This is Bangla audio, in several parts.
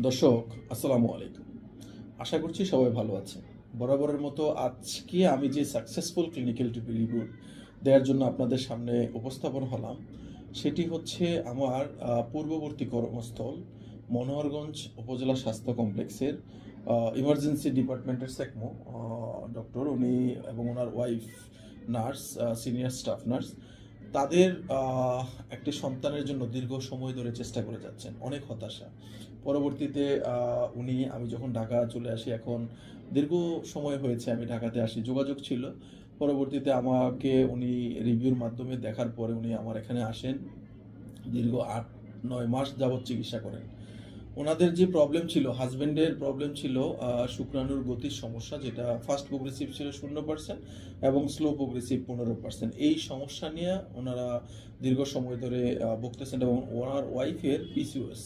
দর্শক, আসসালামু আলাইকুম। আশা করছি সবাই ভালো আছে বরাবরের মতো আজকে আমি যে সাকসেসফুল ক্লিনিক্যাল রিভিউ দেওয়ার জন্য আপনাদের সামনে উপস্থাপন হলাম, সেটি হচ্ছে আমার পূর্ববর্তী কর্মস্থল, মনোহরগঞ্জ উপজেলা স্বাস্থ্য কমপ্লেক্সের ইমার্জেন্সি ডিপার্টমেন্টের সেকমো ডক্টর উনি এবং ওনার wife nurse senior staff nurse তাদের একটি সন্তানের জন্য দীর্ঘ সময় ধরে চেষ্টা করে যাচ্ছেন। অনেক হতাশা। পরবর্তীতে উনি, আমি যখন ঢাকা চলে আসি, এখন দীর্ঘ সময় হয়েছে আমি ঢাকাতে আসি, যোগাযোগ ছিল। পরবর্তীতে আমাকে উনি রিভিউর মাধ্যমে দেখার পরে উনি আমার এখানে আসেন। দীর্ঘ আট, নয় মাস যাবৎ চিকিৎসা করেন। ওনাদের যে প্রবলেম ছিল হাজবেন্ডের প্রবলেম ছিল শুক্রাণুর গতির সমস্যা, যেটা ফার্স্ট প্রোগ্রেসিভ ছিল শূন্য পার্সেন্ট এবং স্লো প্রোগ্রেসিভ পনেরো পার্সেন্ট এই সমস্যা নিয়ে ওনারা দীর্ঘ সময় ধরে ভুগতেছেন এবং ওনার ওয়াইফের পিসিওএস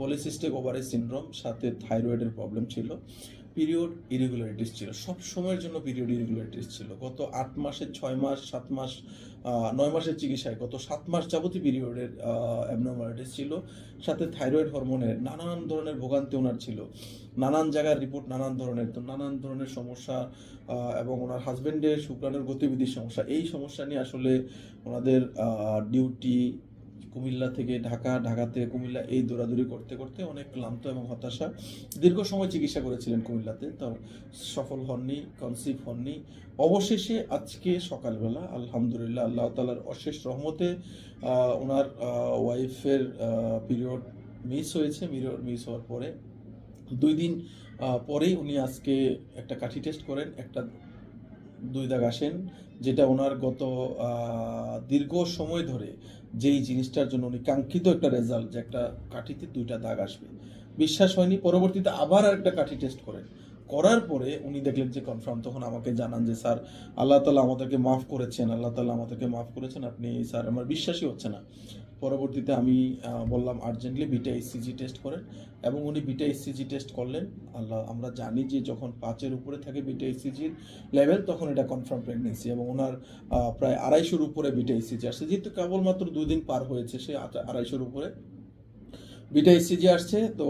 পলিসিস্টিক ওভারেজ সিনড্রোম সাথে থাইরয়েডের প্রবলেম ছিল। পিরিয়ড ইরেগুলারিটিস ছিল। সব সময়ের জন্য পিরিয়ড ইরেগুলারিটিস ছিল। গত আট মাসের ছয় মাস, সাত মাস নয় মাসের চিকিৎসায় গত সাত মাস যাবতীয় পিরিয়ডের অ্যাবনর্মালিটিস ছিল। সাথে থাইরয়েড হরমোনের নানান ধরনের ভোগান্তি ওনার ছিল। নানান জায়গার রিপোর্ট নানান ধরনের, তো নানান ধরনের সমস্যা এবং ওনার হাজবেন্ডের শুক্রাণুর গতিবিধির সমস্যা। এই সমস্যা নিয়ে আসলে ওনাদের ডিউটি কুমিল্লা থেকে ঢাকা ঢাকা থেকে কুমিল্লা এই দৌড়াদৌড়ি করতে করতে অনেক ক্লান্ত এবং হতাশা। দীর্ঘ সময় চিকিৎসা করেছিলেন কুমিল্লাতে তো সফল হননি কনসিভ হননি। অবশেষে আজকে সকালবেলা, আলহামদুলিল্লাহ, আল্লাহ তালার অশেষ রহমতে ওনার ওয়াইফের পিরিয়ড মিস হয়েছে। পিরিয়ড মিস হওয়ার পরে, দুই দিন পরেই উনি আজকে একটা কাঠি টেস্ট করেন, একটা দুই দাগ আসেন, যেটা ওনার গত দীর্ঘ সময় ধরে যেই জিনিসটার জন্য উনি কাঙ্ক্ষিত একটা রেজাল্ট যে একটা কাঠিতে দুইটা দাগ আসবে। বিশ্বাস হয়নি, পরবর্তীতে আবার আরেকটা কাঠি টেস্ট করেন। করার পরে উনি দেখলেন যে কনফার্ম তখন আমাকে জানান যে, স্যার, আল্লাহ তালা আমাদেরকে মাফ করেছেন, আল্লাহ তালা আমাদেরকে মাফ করেছেন, আপনি, স্যার, আমার বিশ্বাসই হচ্ছে না। পরবর্তীতে আমি বললাম আর্জেন্টলি বিটা ইসিজি টেস্ট করেন এবং উনি বিটা ইসিজি টেস্ট করলেন। আল্লাহ, আমরা জানি যে যখন পাঁচের উপরে থাকে বিটা ইসিজির লেভেল তখন এটা কনফার্ম প্রেগনেন্সি এবং ওনার প্রায় আড়াইশোর উপরে বিটা ইসিজি আসছে। যেহেতু কেবলমাত্র দুই দিন পার হয়েছে, সে আড়াইশোর উপরে বিটা এসসিজি আসছে। তো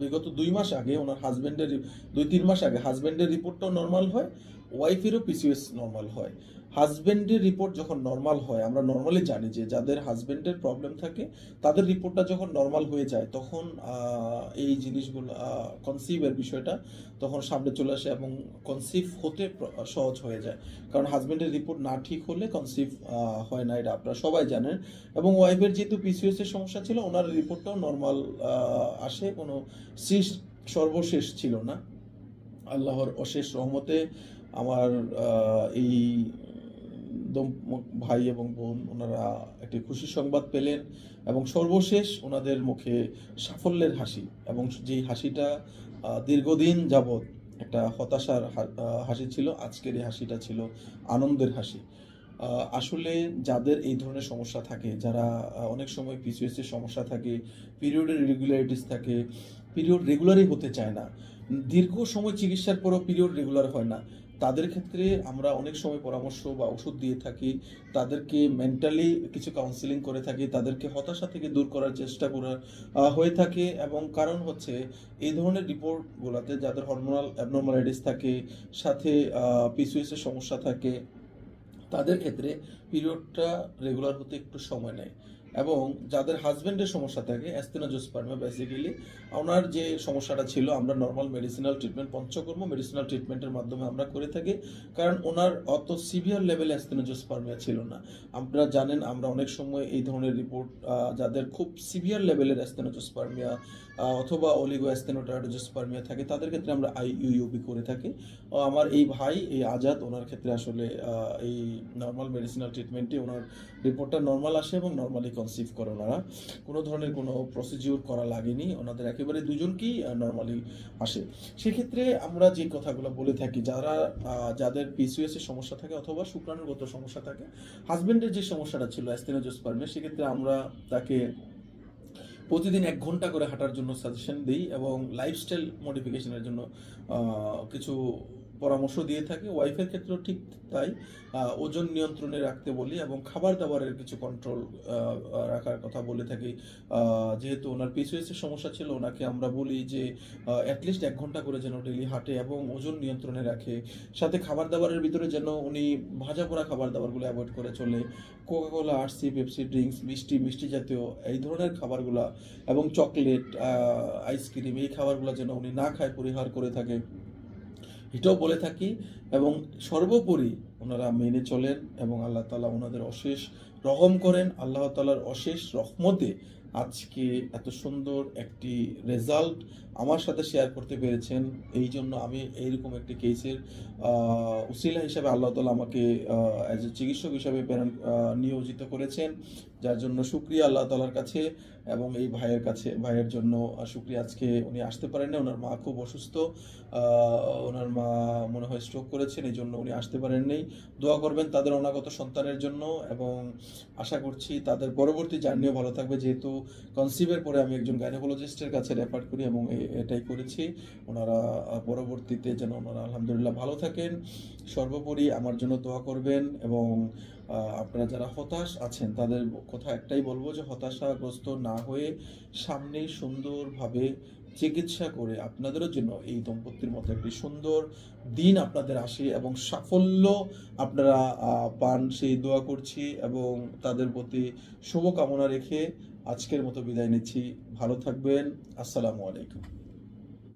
বিগত দুই মাস আগে ওনার হাজবেন্ডের দুই, তিন মাস আগে হাজব্যান্ডের রিপোর্টটাও নর্মাল হয় ওয়াইফেরও পিসিএস নর্মাল হয়। হাজবেন্ডের রিপোর্ট যখন নর্মাল হয়, আমরা নর্মালি জানি যে যাদের হাজবেন্ডের প্রবলেম থাকে, তাদের রিপোর্টটা যখন নর্মাল হয়ে যায়, তখন এই জিনিসগুলো কনসিভের বিষয়টা তখন সামনে চলে আসে এবং কনসিভ হতে সহজ হয়ে যায়। কারণ হাজবেন্ডের রিপোর্ট না ঠিক হলে কনসিভ হয় না, এটা আপনারা সবাই জানেন। এবং ওয়াইফের যেহেতু পিসিওএস এর সমস্যা ছিল, ওনার রিপোর্টটাও নর্মাল আসে, কোনো শেষ, সর্বশেষ ছিল না। আল্লাহর অশেষ রহমতে আমার এই ভাই এবং বোন, ওনারা একটি খুশি সংবাদ পেলেন এবং সর্বশেষ ওনাদের মুখে সাফল্যের হাসি এবং যেই হাসিটা দীর্ঘদিন যাবৎ একটা হতাশার হাসি ছিল, আজকের এই হাসিটা ছিল আনন্দের হাসি। আসলে যাদের এই ধরনের সমস্যা থাকে, যারা অনেক সময় পিসিএস সমস্যা থাকে পিরিয়ডের রেগুলারিটিস থাকে পিরিয়ড রেগুলারই হতে চায় না, দীর্ঘ সময় চিকিৎসার পরও পিরিয়ড রেগুলার হয় না। তাদের ক্ষেত্রে আমরা অনেক সময় পরামর্শ বা ওষুধ দিয়ে থাকি, তাদেরকে মেন্টালি কিছু কাউন্সিলিং করে থাকি, তাদেরকে হতাশা থেকে দূর করার চেষ্টা করা হয়ে থাকে এবং কারণ হচ্ছে এই ধরনের রিপোর্টগুলোতে যাদের হরমোনাল অ্যাবনর্মালিটিস থাকে, সাথে পিসিএস এর সমস্যা থাকে, তাদের ক্ষেত্রে পিরিয়ডটা রেগুলার হতে একটু সময় নেয়। এবং যাদের হাজবেন্ডের সমস্যা থাকে অ্যাস্তেনোজোস্পার্মে বেসিক্যালি ওনার যে সমস্যাটা ছিল, আমরা normal medicinal treatment panchakarma medicinal ট্রিটমেন্টের মাধ্যমে আমরা করে থাকি, কারণ ওনার অত সিভিয়ার লেভেলে অ্যাস্তেনোজোস্পার্মিয়া ছিল না। আপনারা জানেন, আমরা অনেক সময় এই ধরনের রিপোর্ট যাদের খুব সিভিয়ার লেভেলের অ্যাস্তেনোজোস্পার্মিয়া অথবা অলিগো অ্যাস্তেনোটাইডোজোস্পার্মিয়া থাকে, তাদের ক্ষেত্রে আমরা আইইউবি করে থাকি। আমার এই ভাই, এই আজাদ, ওনার ক্ষেত্রে আসলে এই নর্মাল মেডিসিনাল ট্রিটমেন্টে ওনার রিপোর্টটা নর্মাল আসে এবং নর্মালি কনসিভ করে ওনারা। কোনো ধরনের কোনো প্রসিজিওর করা লাগেনি। ওনাদের একেবারে দুজনকেই নর্মালি আসে। সেক্ষেত্রে আমরা যে কথাগুলো বলে থাকি, যারা যাদের পিসিএস এর সমস্যা থাকে অথবা শুক্রাণুগত সমস্যা থাকে হাজবেন্ডের যে সমস্যাটা ছিল অ্যাস্তেনোজোস্পার্মিয়া সেক্ষেত্রে আমরা তাকে প্রতিদিন এক ঘণ্টা করে হাঁটার জন্য সাজেশন দিই এবং লাইফস্টাইল মডিফিকেশনের জন্য কিছু পরামর্শ দিয়ে থাকি। ওয়াইফের ক্ষেত্রেও ঠিক তাই। ওজন নিয়ন্ত্রণে রাখতে বলি এবং খাবার দাবারের কিছু কন্ট্রোল রাখার কথা বলে থাকি। যেহেতু ওনার পিসিএসের সমস্যা ছিল, ওনাকে আমরা বলি যে অ্যাটলিস্ট এক ঘণ্টা করে যেন ডেলি হাঁটে এবং ওজন নিয়ন্ত্রণে রাখে। সাথে খাবার দাবারের ভিতরে যেন উনি ভাজা পোড়া খাবার দাবারগুলো অ্যাভয়েড করে চলে। কোকাকোলা আরসি পেপসি ড্রিঙ্কস মিষ্টি মিষ্টি জাতীয় এই ধরনের খাবারগুলা এবং চকলেট আইসক্রিম এই খাবারগুলো যেন উনি না খায়, পরিহার করে থাকে। এটাও বলে থাকি, এবং সর্বোপরি ওনারা মেনে চলেন এবং আল্লাহ তালা ওনাদের অশেষ রহম করেন। আল্লাহ তালার অশেষ রহমতে আজকে এত সুন্দর একটি রেজাল্ট আমার সাথে শেয়ার করতে পেরেছেন। এই জন্য আমি এইরকম একটি কেসের উসিলা হিসাবে আল্লাহ তালা আমাকে অ্যাজ এ চিকিৎসক হিসাবে নিয়োজিত করেছেন। যার জন্য শুক্রিয়া আল্লাহ তালার কাছে এবং এই ভাইয়ের কাছে, ভাইয়ের জন্য শুক্রিয়া আজকে উনি আসতে পারেন না ওনার মা খুব অসুস্থ ওনার মা মনে হয় স্ট্রোক করেছেন, এই জন্য উনি আসতে পারেননি। দোয়া করবেন তাদের অনাগত সন্তানের জন্য এবং আশা করছি তাদের পরবর্তী জার্নিও ভালো থাকবে। যেহেতু কনসিভের পরে আমি একজন গাইনোকোলজিস্টের কাছে রেফার করি এবং এটাই করেছি। ওনারা পরবর্তীতে যেন ওনারা আলহামদুলিল্লাহ ভালো থাকেন। সর্বোপরি আমার জন্য দোয়া করবেন এবং আপনারা যারা হতাশ আছেন তাদের কথা একটাই বলব যে হতাশাগ্রস্ত না হয়ে সামনে সুন্দরভাবে চিকিৎসা করে আপনাদেরও জন্য এই দম্পতির মতো একটি সুন্দর দিন আপনাদের আসে এবং সাফল্য আপনারা পান। সেই দোয়া করছি এবং তাদের প্রতি শুভকামনা রেখে আজকের মতো বিদায় নিচ্ছি। ভালো থাকবেন। আসসালামু আলাইকুম।